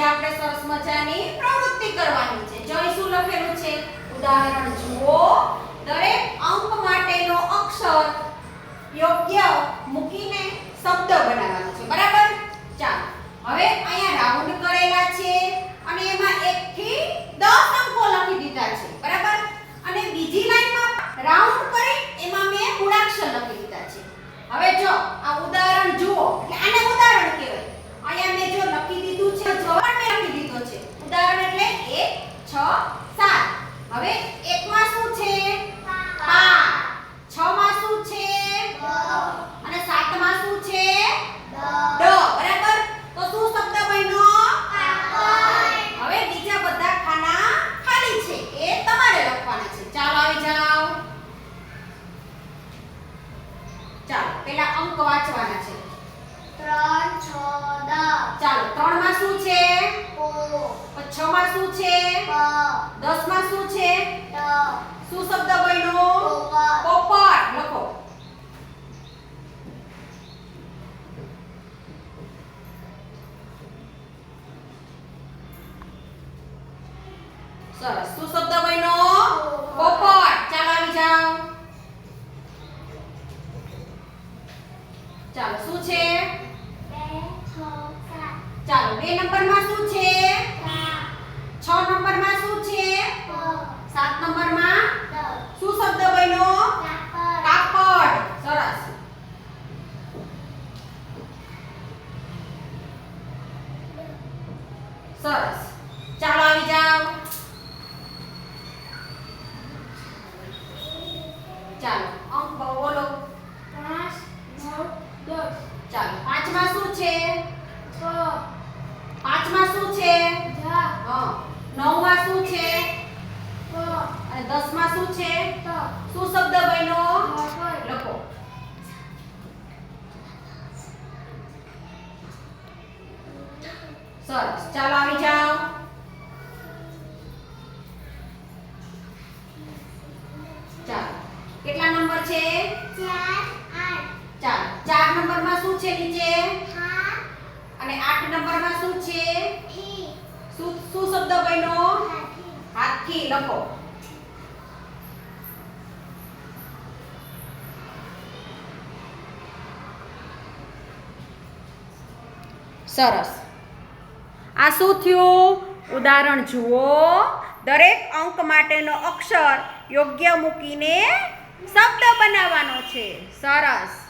મજાની પ્રવૃત્તિ કરવાની છે. જો અહીં શું લખેલું છે? ઉદાહરણ જુઓ. દરેક અંક માટેનો અક્ષર યોગ્ય મૂકીને શબ્દ બનાવવાનો છે. બરાબર? ચાલો. હવે અહીંયા રાઉન્ડ કરેલા છે અને એમાં 1 થી 10 અંકો લખી દીધા છે બરાબર અને બીજી લાઈનમાં રાઉન્ડ કરી એમાં મેં મૂળાક્ષર લખી દીધા છે હવે જો આ ઉદાહરણ જુઓ એટલે આને ઉદાહરણ કહેવાય અહીંયા મેં જો લખી દીધું છે જવાબ મેં લખી દીધો છે ઉદાહરણ એટલે 1 6 7 હવે એકમાં શું છે? પાંચ છ માં શું છે? અને સાતમાં શું છે? ડ. બરાબર? તો શું શબ્દ બન્યો? હવે બીજા બધા ખાના ખાલી છે. એ તમારે લખવાના છે. ચાલો આવી જાઓ. ચાલો પેલા અંક વાંચવાના છે. ચાલો ત્રણમાં શું છે? છ માં શું છે? દસમાં શું છે? શું શબ્દ બન્યો? પોપટ લખો. સરસ. શું શબ્દ બન્યો? પોપટ ચાલો આવી જાઓ. ચાલો શું છે? ચાલો બે નંબરમાં શું છે છ નંબરમાં શું છે સાત નંબરમાં શું શબ્દ બન્યો કાપડ સરસ સરસ. ચાલો આવી જાઓ. ચાલો. અંક બોલો ચાલો. પાંચમાં શું છે? પાંચમાં શું છે? હા. નવમાં શું છે? અને દસમાં શું છે? શું શબ્દ બન્યો? લખો. સરસ ચાલો આવી જાઓ. ચાલો. કેટલા નંબર છે? ચાલો. ચાર નંબરમાં શું છે નીચે? અને આઠ નંબરમાં શું છે? શું શું શબ્દ બન્યો? હાથી, લખો. સરસ. આ શું થયું? ઉદાહરણ જુઓ. દરેક અંક માટેનો અક્ષર યોગ્ય મૂકીને શબ્દ બનાવવાનો છે. સરસ.